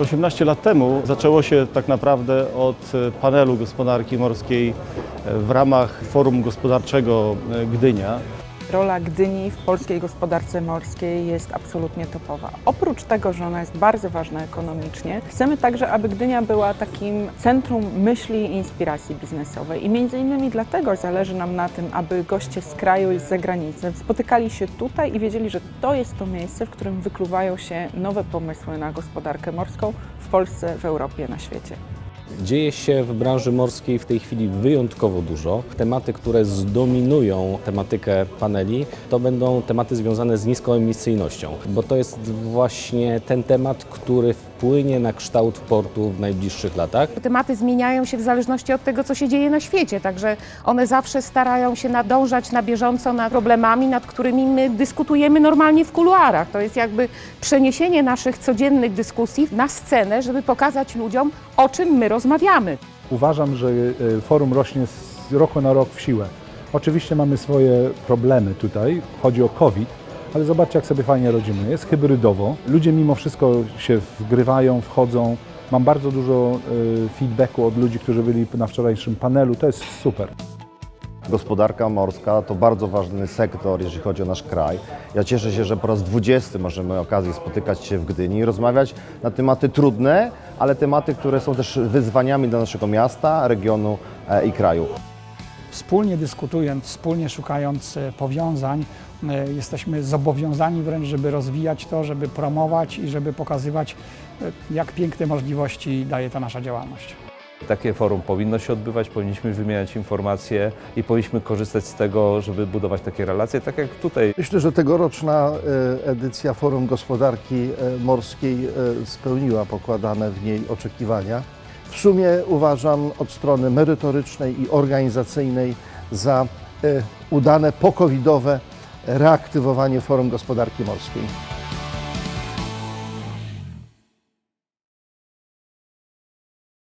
18 lat temu zaczęło się tak naprawdę od e, panelu gospodarki morskiej e, w ramach Forum Gospodarczego e, Gdynia. Rola Gdyni w polskiej gospodarce morskiej jest absolutnie topowa. Oprócz tego, że ona jest bardzo ważna ekonomicznie, chcemy także, aby Gdynia była takim centrum myśli i inspiracji biznesowej. I między innymi dlatego zależy nam na tym, aby goście z kraju i z zagranicy spotykali się tutaj i wiedzieli, że to jest to miejsce, w którym wykluwają się nowe pomysły na gospodarkę morską w Polsce, w Europie, na świecie. Dzieje się w branży morskiej w tej chwili wyjątkowo dużo. Tematy, które zdominują tematykę paneli, to będą tematy związane z niską emisyjnością, bo to jest właśnie ten temat, który wpłynie na kształt portu w najbliższych latach. Tematy zmieniają się w zależności od tego, co się dzieje na świecie, także one zawsze starają się nadążać na bieżąco nad problemami, nad którymi my dyskutujemy normalnie w kuluarach. To jest jakby przeniesienie naszych codziennych dyskusji na scenę, żeby pokazać ludziom, o czym my rozmawiamy. Uważam, że e, forum rośnie z roku na rok w siłę. Oczywiście mamy swoje problemy tutaj, chodzi o COVID, ale zobaczcie, jak sobie fajnie rodzimy. Jest hybrydowo, ludzie mimo wszystko się wgrywają, wchodzą. Mam bardzo dużo e, feedbacku od ludzi, którzy byli na wczorajszym panelu, to jest super. Gospodarka morska to bardzo ważny sektor, jeżeli chodzi o nasz kraj. Ja cieszę się, że po raz 20 możemy okazję spotykać się w Gdyni i rozmawiać na tematy trudne, ale tematy, które są też wyzwaniami dla naszego miasta, regionu e, i kraju. Wspólnie dyskutując, wspólnie szukając e, powiązań, e, jesteśmy zobowiązani wręcz, żeby rozwijać to, żeby promować i żeby pokazywać, e, jak piękne możliwości daje ta nasza działalność. Takie forum powinno się odbywać, powinniśmy wymieniać informacje i powinniśmy korzystać z tego, żeby budować takie relacje, tak jak tutaj. Myślę, że tegoroczna edycja Forum Gospodarki Morskiej spełniła pokładane w niej oczekiwania. W sumie uważam od strony merytorycznej i organizacyjnej za e, udane pokowidowe reaktywowanie Forum Gospodarki Morskiej.